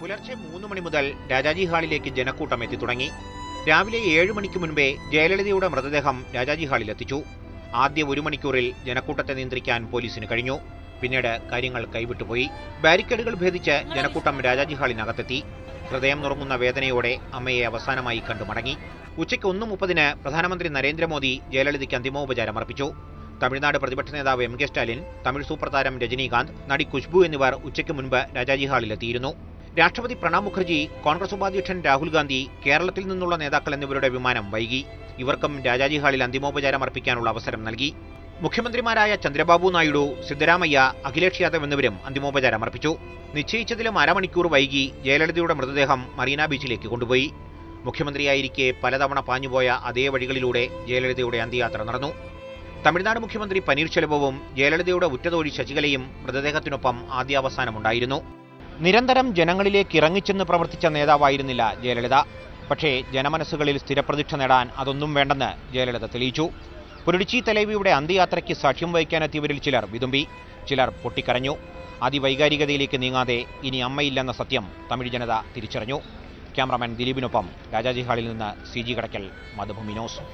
പുലർച്ചെ മൂന്ന് മണി മുതൽ രാജാജി ഹാളിലേക്ക് ജനക്കൂട്ടം എത്തി തുടങ്ങി. രാവിലെ ഏഴ് മണിക്ക് മുൻപേ ജയലളിതയുടെ മൃതദേഹം രാജാജി ഹാളിൽ എത്തിച്ചു. ആദ്യ ഒരു മണിക്കൂറിൽ ജനക്കൂട്ടത്തെ നിയന്ത്രിക്കാൻ പോലീസിന് കഴിഞ്ഞു. പിന്നീട് കാര്യങ്ങൾ കൈവിട്ടുപോയി ബാരിക്കേഡുകൾ ഭേദിച്ച് ജനക്കൂട്ടം രാജാജി ഹാളിനകത്തെത്തി. ഹൃദയം നുറങ്ങുന്ന വേദനയോടെ അമ്മയെ അവസാനമായി കണ്ടു മടങ്ങി. ഉച്ചയ്ക്ക് ഒന്ന് മുപ്പതിന് പ്രധാനമന്ത്രി നരേന്ദ്രമോദി ജയലളിതയ്ക്ക് അന്തിമോപചാരം അർപ്പിച്ചു. തമിഴ്നാട് പ്രതിപക്ഷ നേതാവ് എം കെ സ്റ്റാലിൻ തമിഴ് സൂപ്രതാരം രജനീകാന്ത് നടി ഖുഷ്ബു എന്നിവർ ഉച്ചയ്ക്ക് മുൻപ് രാജാജി ഹാളിലെത്തിയിരുന്നു. രാഷ്ട്രപതി പ്രണാബ് മുഖർജി കോൺഗ്രസ് ഉപാധ്യക്ഷൻ രാഹുൽ ഗാന്ധി കേരളത്തിൽ നിന്നുള്ള നേതാക്കൾ എന്നിവരുടെ വിമാനം വൈകി. ഇവർക്കും രാജാജി ഹാളിൽ അന്തിമോപചാരം അർപ്പിക്കാനുള്ള അവസരം നൽകി. മുഖ്യമന്ത്രിമാരായ ചന്ദ്രബാബു നായിഡു സിദ്ധരാമയ്യ അഖിലേഷ് യാദവ് എന്നിവരും അന്തിമോപചാരം അർപ്പിച്ചു. നിശ്ചയിച്ചതിലും അരമണിക്കൂർ വൈകി ജയലളിതയുടെ മൃതദേഹം മറീന ബീച്ചിലേക്ക് കൊണ്ടുപോയി. മുഖ്യമന്ത്രിയായിരിക്കെ പലതവണ പാഞ്ഞുപോയ അതേ വഴികളിലൂടെ ജയലളിതയുടെ അന്ത്യയാത്ര നടന്നു. തമിഴ്നാട് മുഖ്യമന്ത്രി പനീർശെൽവവും ജയലളിതയുടെ ഉറ്റതോഴി ശശികലയും മൃതദേഹത്തിനൊപ്പം ആദ്യാവസാനമുണ്ടായിരുന്നു. നിരന്തരം ജനങ്ങളിലേക്ക് ഇറങ്ങിച്ചെന്ന് പ്രവർത്തിച്ച നേതാവായിരുന്നില്ല ജയലളിത. പക്ഷേ ജനമനസ്സുകളിൽ സ്ഥിരപ്രതിഷ്ഠ നേടാൻ അതൊന്നും വേണ്ടെന്ന് ജയലളിത തെളിയിച്ചു. പുരടിച്ചി തലേവിയുടെ അന്ത്യയാത്രയ്ക്ക് സാക്ഷ്യം വഹിക്കാനെത്തിയവരിൽ ചിലർ വിതുമ്പി ചിലർ പൊട്ടിക്കരഞ്ഞു. അതിവൈകാരികതയിലേക്ക് നീങ്ങാതെ ഇനി അമ്മയില്ലെന്ന സത്യം തമിഴ് ജനത തിരിച്ചറിഞ്ഞു. ക്യാമറാമാൻ ദിലീപിനൊപ്പം രാജാജി ഹാളിൽ നിന്ന് C G Kadakkal Madhubhumi news.